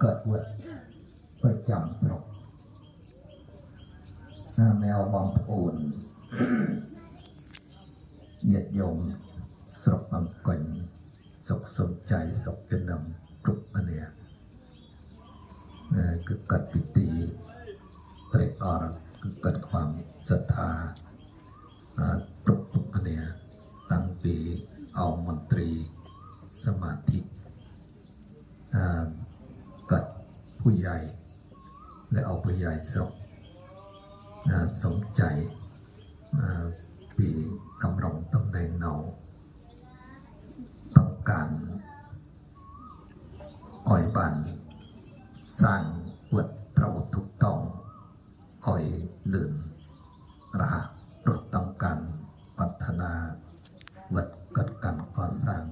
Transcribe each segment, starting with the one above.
เกิดวัดประจำตรกหน้าแมวบางปูน เหยียดโยมสรบังกลสกสนใจสกจนนำกรุบอันเนียเอ่อคือเกิดปิติเตรอรคือเกิดความศรัทธาอ่ากรุบทุกอันเนียตั้งปีเอามน ผู้ใหญ่ และเอาผู้ใหญ่สกอ่าสนใจปีดำรงตำแหน่งเนาต้องการอ่อยบัน สร้างวัดเตราถูกต้องอ่อยลื่นราลดต้องการพัฒนาวัดกัดการก่อสร้าง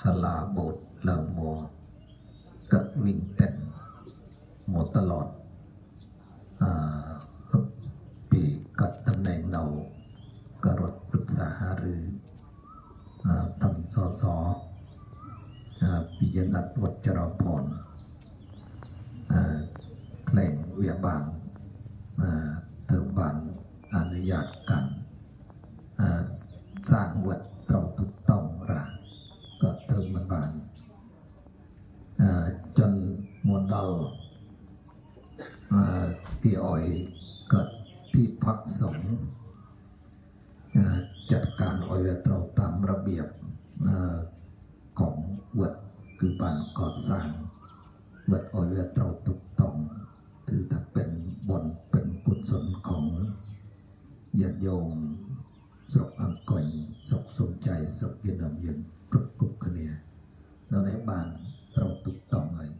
สลาโบสถ์เลิงโมกะวิ่งเต้น หมดตลอดอปีกัดตำแหน่งเรากรดปรึกษาหารือท่านสสปิยนัทวัชรพรแถลงเวียบานอ่าเติมบานอนุญาตกันสร้างวัดตรงถูกต้องระก็เติมมันบานอ่าจนมวลเรา อ่าที่อ่อยเกิดที่พักสงฆ์จัดการอ่อยตรตามระเบียบอของวัดคือบ้านก่อสร้างวัดอ่อยตรงถูกต้องถือถ้าเป็นบนเป็นกุศลของญาติโยมสกอังกอยสกสมใจสกยืนนำยืนกรุบกรุบคะเนียเราในบ้านตรงถูกต้องเลย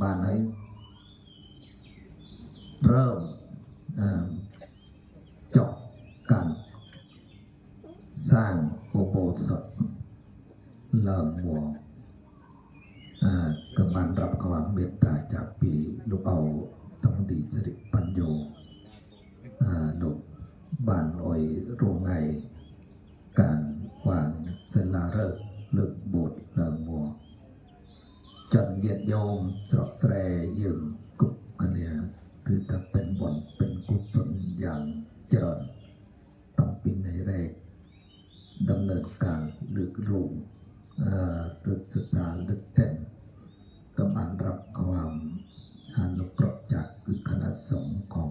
บ้านไหน เริ่มเอ่อเจาะการสร้างอุโบสถ เริ่มวัวเอ่อกำลังรับความเมตตาจากปีลูกเอาทองดีสริปัญโยอ่าลูกบ้านอ้อยโรงไง การวางเสลาเริกเลิกบสถ์เริ่มวัวจนเยียดโยมสระแสรยืงกุกกันเนี่ยคือถ้าเป็นบ่นเป็นกุศลอย่างเจริญต้องปีในแรกดำเนินการลึกรุ่ง เอ่อลึกศึกษาลึกเต้นกำลังรับความอนุเคราะห์จากคือคณะสงฆ์ของ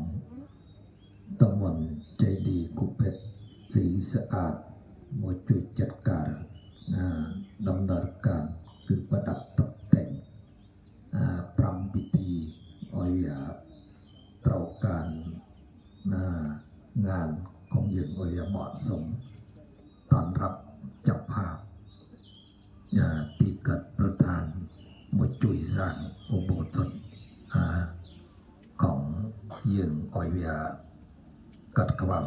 ตำบลใจดีกุเพชรสีสะอาดมวยจุยจัดการดำเนินการคือประดับตกแต่งปรำพิธีออยาเตราการนงานของยืนออยาเหมาะสมตอนรับ สร้างอุโบสถของยิงอ่อยเวียกัดกระวัง